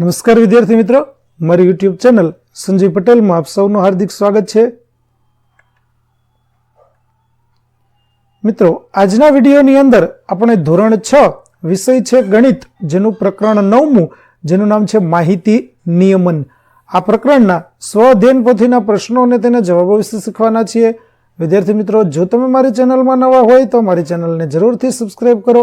નમસ્કાર વિદ્યાર્થી મિત્રો. મારી યુટ્યુબ ચેનલ સંજય પટેલમાં આપ સૌનું હાર્દિક સ્વાગત છે. મિત્રો, આજના વિડીયોની અંદર આપણે ધોરણ છ વિષય છે ગણિત, જેનું પ્રકરણ નવમું, જેનું નામ છે માહિતી નિયમન. આ પ્રકરણના સ્વ અધ્યયન પોથીના પ્રશ્નો અને તેના જવાબો વિશે શીખવાના છીએ. વિદ્યાર્થી મિત્રો, જો તમે મારી ચેનલમાં નવા હોય તો મારી ચેનલને જરૂરથી સબસ્ક્રાઇબ કરો.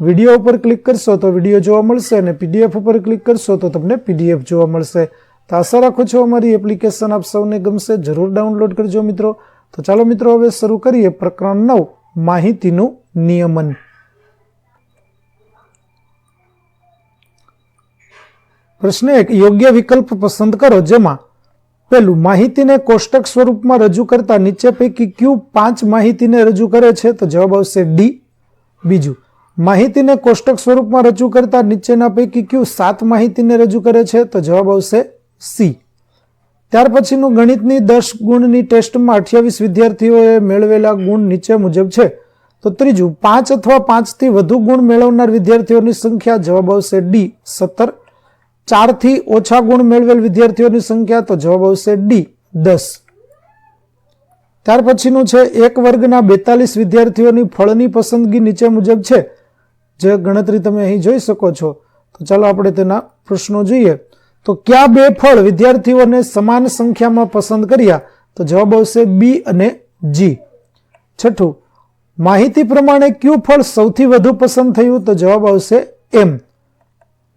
વીડિયો ઉપર ક્લિક કરશો તો વીડિયો જોવા મળશે અને પીડીએફ ઉપર ક્લિક કરશો તો તમને પીડીએફ જોવા મળશે. તો આશા રાખું છું અમારી એપ્લિકેશન આપ સૌને ગમશે, જરૂર ડાઉનલોડ કરજો મિત્રો. તો ચાલો મિત્રો, હવે શરૂ કરીએ પ્રકરણ નવ, માહિતીનું નિયમન. પ્રશ્ન એક, યોગ્ય વિકલ્પ પસંદ કરો જેમાં પહેલું, માહિતીને કોષ્ટક સ્વરૂપમાં રજૂ કરતા નીચે પૈકી ક્યુ પાંચ માહિતીને રજૂ કરે છે? તો જવાબ આવશે ડી. બીજું માહિતીને કોષ્ટક સ્વરૂપમાં રજૂ કરતા નીચેના પૈકી ક્યુ સાત માહિતીને રજૂ કરે છે? તો જવાબ આવશે સી. ત્યાર પછીનું ગણિતની દસ ગુણની ટેસ્ટમાં અઠ્યાવીસ વિદ્યાર્થીઓએ મેળવેલા ગુણ નીચે મુજબ છે. તો ત્રીજું, પાંચ અથવા પાંચથી વધુ ગુણ મેળવનાર વિદ્યાર્થીઓની સંખ્યા જવાબ આવશે ડી, સત્તર. ચારથી ઓછા ગુણ મેળવેલ વિદ્યાર્થીઓની સંખ્યા તો જવાબ આવશે ડી, દસ. ત્યાર પછીનું છે, એક વર્ગના બેતાલીસ વિદ્યાર્થીઓની ફળની પસંદગી નીચે મુજબ છે. જે ગણતરી તમે અહીં જોઈ શકો છો, તો ચાલો આપણે તેના પ્રશ્નો જોઈએ. તો કયા બે ફળ વિદ્યાર્થીઓને સમાન સંખ્યામાં પસંદ કર્યા? તો જવાબ આવશે બી અને જી. છઠ્ઠું, માહિતી પ્રમાણે કયું ફળ સૌથી વધુ પસંદ થયું? તો જવાબ આવશે એમ.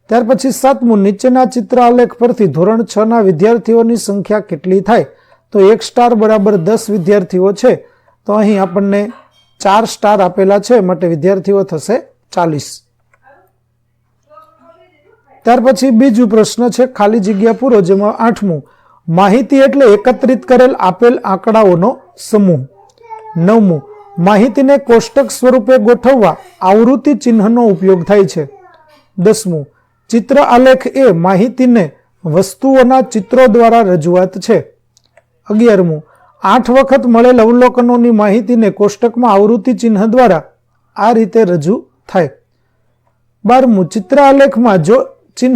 ત્યાર પછી સાતમું, નીચેના ચિત્ર આલેખ પરથી ધોરણ છ ના વિદ્યાર્થીઓની સંખ્યા કેટલી થાય? તો એક સ્ટાર બરાબર દસ વિદ્યાર્થીઓ છે. તો અહીં આપણને ચાર સ્ટાર આપેલા છે, માટે વિદ્યાર્થીઓ થશે ચાલીસ. ત્યાર પછી બીજું પ્રશ્ન છે, ખાલી જગ્યા પૂરો જેમાં આઠમું. માહિતી એટલે એકત્રિત કરેલ આપેલ આંકડાઓનો સમૂહ. નવમું, માહિતીને કોષ્ટક સ્વરૂપે ગોઠવવા આવૃત્તિ ચિહ્નનો ઉપયોગ થાય છે. દસમું, ચિત્ર આલેખ એ માહિતીને વસ્તુઓના ચિત્રો દ્વારા રજૂઆત છે. અગિયારમું, આઠ વખત મળેલ અવલોકનોની માહિતીને કોષ્ટકમાં આવૃત્તિ ચિહ્ન દ્વારા આ રીતે રજૂ થાય. બારમું ચિત્ર આલેખમાં જો ચિહ્ન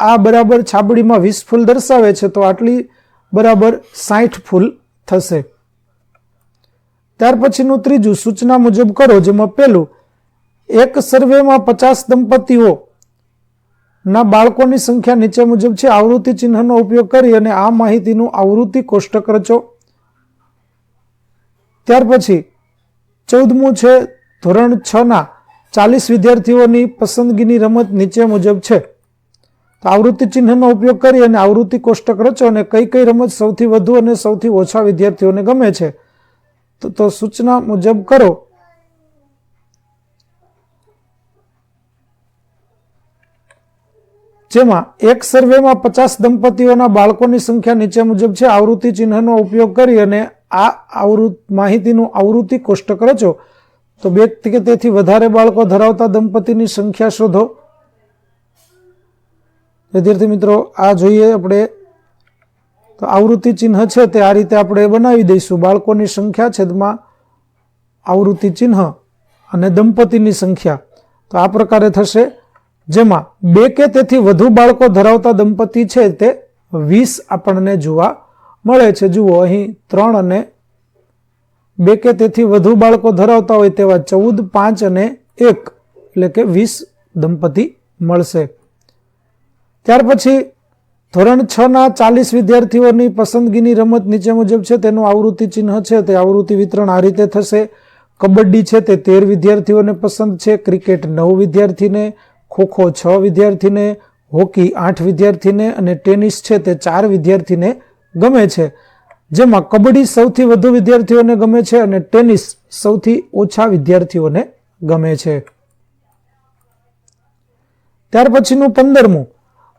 આ બરાબર છાબડીમાં વીસ ફૂલ દર્શાવે છે, તો આટલી બરાબર સાઠ ફૂલ થશે. ત્યાર પછીનું ત્રીજું, સૂચના મુજબ કરો, જેમાં પહેલું, એક સર્વેમાં પચાસ દંપતીઓ. ના, બાળકોની સંખ્યા નીચે મુજબ છે, આવૃત્તિ ચિહ્નનો ઉપયોગ કરી અને આ માહિતીનું આવૃત્તિ કોષ્ટક રચો. ત્યાર પછી, ચૌદમું છે, ધોરણ છ ના ચાલીસ વિદ્યાર્થીઓની પસંદગીની રમત નીચે મુજબ છે. તો આવૃત્તિ ચિહ્નનો ઉપયોગ કરી અને આવૃત્તિ કોષ્ટક રચો અને કઈ કઈ રમત સૌથી વધુ અને સૌથી ઓછા વિદ્યાર્થીઓને ગમે છે. તો સૂચના મુજબ કરો. જેમાં એક સર્વેમાં પચાસ દંપતીઓના બાળકોની સંખ્યા નીચે મુજબ છે. આવૃત્તિ ચિહ્નનો ઉપયોગ કરી અને આ આવૃત, માહિતીનું આવૃત્તિ કોષ્ટક રચો. તો બે કે તેથી વધારે બાળકો ધરાવતા દંપતીની સંખ્યા શોધો. વિદ્યાર્થી મિત્રો, આ જોઈએ આપણે. તો આવૃત્તિ ચિહ્ન છે તે આ રીતે આપણે બનાવી દઈશું. બાળકોની સંખ્યા છેદમાં આવૃત્તિ ચિહ્ન અને દંપતીની સંખ્યા. તો આ પ્રકારે થશે. જેમાં બે કે તેથી વધુ બાળકો ધરાવતા દંપતી છે તે વીસ આપણને જોવા મળે છે. જુઓ અહીં ત્રણ અને બે કે તેથી વધુ બાળકો ધરાવતા હોય તેવા ચૌદ, પાંચ અને એક, એટલે કે વીસ દંપતી મળશે. ત્યાર પછી ધોરણ છ ના ચાલીસ વિદ્યાર્થીઓની પસંદગીની રમત નીચે મુજબ છે, તેનું આવૃત્તિ ચિહ્ન છે, તે આવૃત્તિ વિતરણ આ રીતે થશે. કબડ્ડી છે, તે તેર વિદ્યાર્થીઓને પસંદ છે, ક્રિકેટ નવ વિદ્યાર્થીને ખોખો છ વિદ્યાર્થીને, હોકી આઠ વિદ્યાર્થીને અને ટેનિસ છે, તે ચાર વિદ્યાર્થીને ગમે છે. જેમાં કબડ્ડી સૌથી વધુ વિદ્યાર્થીઓને ગમે છે અને ટેનિસ સૌથી ઓછા વિદ્યાર્થીઓને ગમે છે. ત્યાર પછીનું પંદરમું.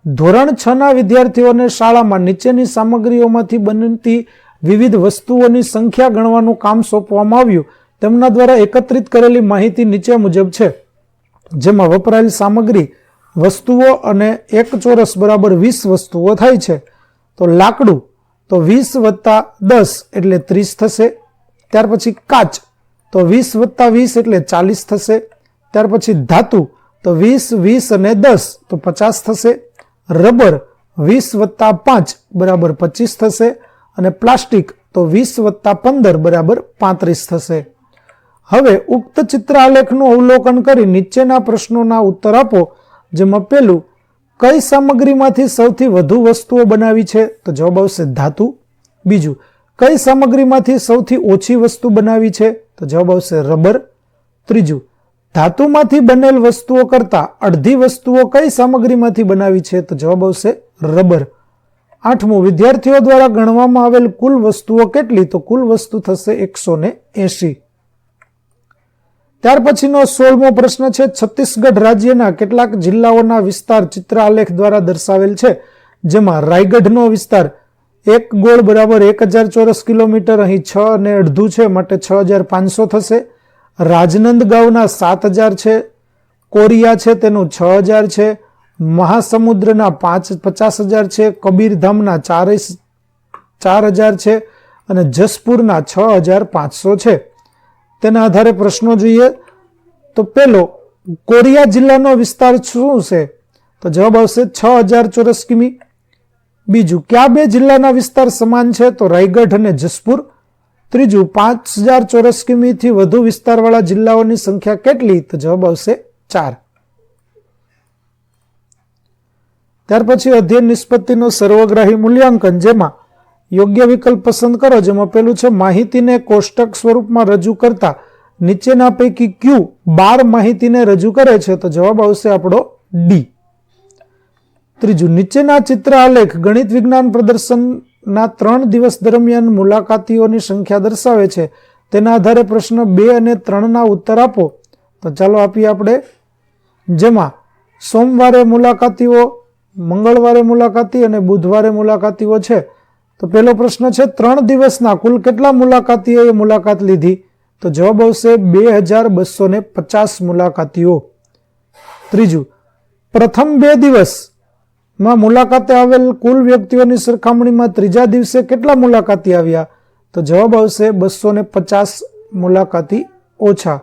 ધોરણ છ ના વિદ્યાર્થીઓને શાળામાં નીચેની સામગ્રીઓમાંથી બનતી વિવિધ વસ્તુઓની સંખ્યા ગણવાનું કામ સોંપવામાં આવ્યું. તેમના દ્વારા એકત્રિત કરેલી માહિતી નીચે મુજબ છે. જેમાં વપરાયેલ સામગ્રી, વસ્તુઓ અને એક ચોરસ બરાબર વીસ વસ્તુઓ થાય છે. તો લાકડું તો વીસ વત્તા દસ એટલે ત્રીસ થશે. ત્યાર પછી કાચ, તો વીસ વત્તા વીસ એટલે ચાલીસ થશે. ત્યાર પછી ધાતુ, તો વીસ વીસ અને દસ, તો પચાસ થશે. રબર, વીસ વત્તા પાંચ બરાબર પચીસ થશે. અને પ્લાસ્ટિક, તો વીસ વત્તા પંદર બરાબર પાંત્રીસ થશે. હવે ઉક્ત ચિત્ર આલેખનું અવલોકન કરી નીચેના પ્રશ્નોના ઉત્તર આપો, જેમાં પેલું કઈ સામગ્રીમાંથી સૌથી વધુ વસ્તુઓ બનાવી છે? તો જવાબ આવશે ધાતુ. બીજું, કઈ સામગ્રીમાંથી સૌથી ઓછી વસ્તુ બનાવી છે? તો જવાબ આવશે રબર. ત્રીજું, ધાતુમાંથી બનેલ વસ્તુઓ કરતાં અડધી વસ્તુઓ કઈ સામગ્રીમાંથી બનાવી છે? તો જવાબ આવશે રબર. આઠમું, વિદ્યાર્થીઓ દ્વારા ગણવામાં આવેલ કુલ વસ્તુઓ કેટલી? તો કુલ વસ્તુ થશે એકસો ને એસી ત્યાર પછીનો સોળમો પ્રશ્ન છે, છત્તીસગઢ રાજ્યના કેટલાક જિલ્લાઓના વિસ્તાર ચિત્ર આલેખ દ્વારા દર્શાવેલ છે, જેમાં રાયગઢનો વિસ્તાર એક ગોળ બરાબર એક હજાર ચોરસ કિલોમીટર અહીં છ અને અડધું છે, માટે છ હજાર પાંચસો થશે. રાજનંદગાંવના સાત હજાર છે, કોરિયા છે તેનું છ હજાર છે, મહાસમુદ્રના પાંચ પચાસ હજાર છે, કબીરધામના ચાલીસ ચાર હજાર છે અને જસપુરના છ હજાર પાંચસો છે. તેના આધારે પ્રશ્નો જોઈએ. તો પેલો, કોરિયા જિલ્લાનો વિસ્તાર શું છે? તો જવાબ આવશે છ હજાર ચોરસ કિમી. બીજું, કયા બે જિલ્લાના વિસ્તાર સમાન છે? તો રાયગઢ અને જસપુર. ત્રીજું, પાંચ હજાર ચોરસ કિમીથી વધુ વિસ્તારવાળા જિલ્લાઓની સંખ્યા કેટલી? તો જવાબ આવશે ચાર. ત્યાર પછી અધ્યયન નિષ્પત્તિનું સર્વગ્રાહી મૂલ્યાંકન, જેમાં યોગ્ય વિકલ્પ પસંદ કરો, જેમાં પેલું છે, માહિતીને કોષ્ટક સ્વરૂપમાં રજૂ કરતા નીચેના પૈકી ક્યુ બાર માહિતીને રજૂ કરે છે, તો જવાબ આવશે આપણો ડી. ત્રીજું, નીચેના ચિત્ર આલેખ ગણિત વિજ્ઞાન પ્રદર્શનના ત્રણ દિવસ દરમિયાન મુલાકાતીઓની સંખ્યા દર્શાવે છે. તેના આધારે પ્રશ્ન બે અને ત્રણના ઉત્તર આપો. તો ચાલો આપીએ આપણે. જેમાં, સોમવારે મુલાકાતીઓ, મંગળવારે મુલાકાતી અને બુધવારે મુલાકાતીઓ છે. તો પહેલો પ્રશ્ન છે, ત્રણ દિવસના કુલ કેટલા મુલાકાતીઓએ મુલાકાત લીધી? તો જવાબ આવશે બે હજાર બસો ને પચાસ મુલાકાતીઓ. ત્રીજું, પ્રથમ બે દિવસમાં મુલાકાતે આવેલ કુલ વ્યક્તિઓની સરખામણીમાં ત્રીજા દિવસે કેટલા મુલાકાતી આવ્યા? તો જવાબ આવશે બસો ને પચાસ મુલાકાતી ઓછા.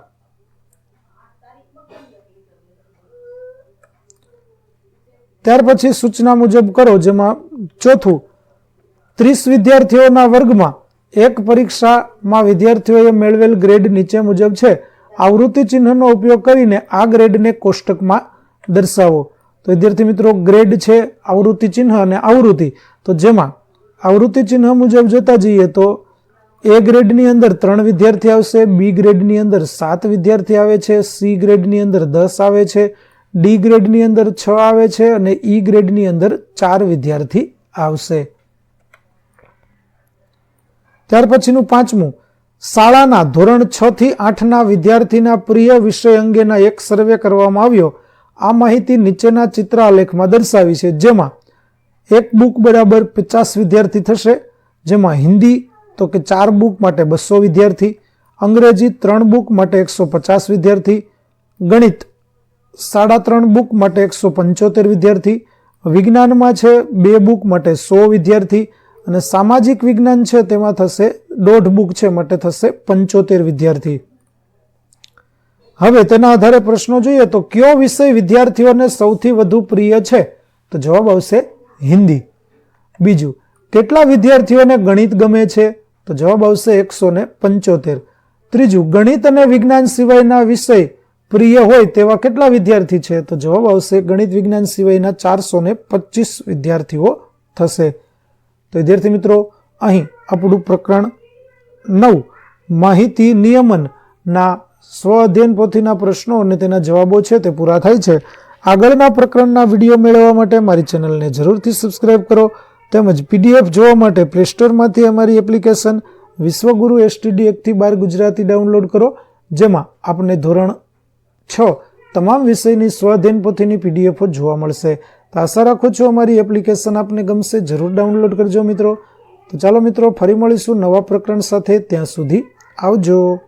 ત્યાર પછી સૂચના મુજબ કરો, જેમાં ચોથું ત્રીસ વિદ્યાર્થીઓના વર્ગમાં એક પરીક્ષામાં વિદ્યાર્થીઓએ મેળવેલ ગ્રેડ નીચે મુજબ છે. આવૃત્તિ ચિહ્નનો ઉપયોગ કરીને આ ગ્રેડને કોષ્ટકમાં દર્શાવો. તો વિદ્યાર્થી મિત્રો, ગ્રેડ છે આવૃત્તિ ચિહ્ન અને આવૃત્તિ. તો જેમાં આવૃત્તિ ચિહ્ન મુજબ જોતા જઈએ તો એ ગ્રેડની અંદર ત્રણ વિદ્યાર્થી આવશે, બી ગ્રેડની અંદર સાત વિદ્યાર્થી આવે છે, સી ગ્રેડની અંદર દસ આવે છે, ડી ગ્રેડની અંદર છ આવે છે અને ઈ ગ્રેડની અંદર ચાર વિદ્યાર્થી આવશે. ત્યાર પછીનું પાંચમું. શાળાના ધોરણ છ થી આઠના વિદ્યાર્થીના પ્રિય વિષય અંગેના એક સર્વે કરવામાં આવ્યો. આ માહિતી નીચેના ચિત્ર આલેખમાં દર્શાવી છે, જેમાં એક બુક બરાબર પચાસ વિદ્યાર્થી થશે, જેમાં હિન્દી તો કે ચાર બુક માટે બસો વિદ્યાર્થી, અંગ્રેજી ત્રણ બુક માટે એકસો પચાસ વિદ્યાર્થી, ગણિત સાડા ત્રણ બુક માટે એકસો પંચોતેર વિદ્યાર્થી, વિજ્ઞાનમાં છે બે બુક માટે સો વિદ્યાર્થી અને સામાજિક વિજ્ઞાન છે તેમાં થશે દોઢ બુક છે માટે થશે પંચોતેર વિદ્યાર્થી. હવે તેના આધારે પ્રશ્નો જોઈએ તો કયો વિષય વિદ્યાર્થીઓને સૌથી વધુ પ્રિય છે? તો જવાબ આવશે હિન્દી. બીજું, કેટલા વિદ્યાર્થીઓને ગણિત ગમે છે? તો જવાબ આવશે એકસો ને પંચોતેર. ત્રીજું, ગણિત અને વિજ્ઞાન સિવાયના વિષય પ્રિય હોય તેવા કેટલા વિદ્યાર્થી છે? તો જવાબ આવશે ગણિત વિજ્ઞાન સિવાયના ચારસો ને પચીસ વિદ્યાર્થીઓ થશે. તો વિદ્યાર્થી મિત્રો, અહીં આપણું પ્રકરણ નવ, માહિતી નિયમનના સ્વ અધ્યયન પોથીના પ્રશ્નો અને તેના જવાબો છે તે પૂરા થાય છે. આગળના પ્રકરણના વીડિયો મેળવવા માટે મારી ચેનલને જરૂરથી સબસ્ક્રાઇબ કરો તેમજ પીડીએફ જોવા માટે પ્લે સ્ટોરમાંથી અમારી એપ્લિકેશન વિશ્વગુરુ એસટીડી એકથી બાર ગુજરાતી ડાઉનલોડ કરો, જેમાં આપને ધોરણ છ તમામ વિષયની સ્વઅધ્યયન પોથીની પીડીએફો જોવા મળશે. તો આશા રાખું છું અમારી એપ્લિકેશન આપને ગમશે, જરૂર ડાઉનલોડ કરજો મિત્રો. તો ચાલો મિત્રો, ફરી મળીશું નવા પ્રકરણ સાથે. ત્યાં સુધી આવજો.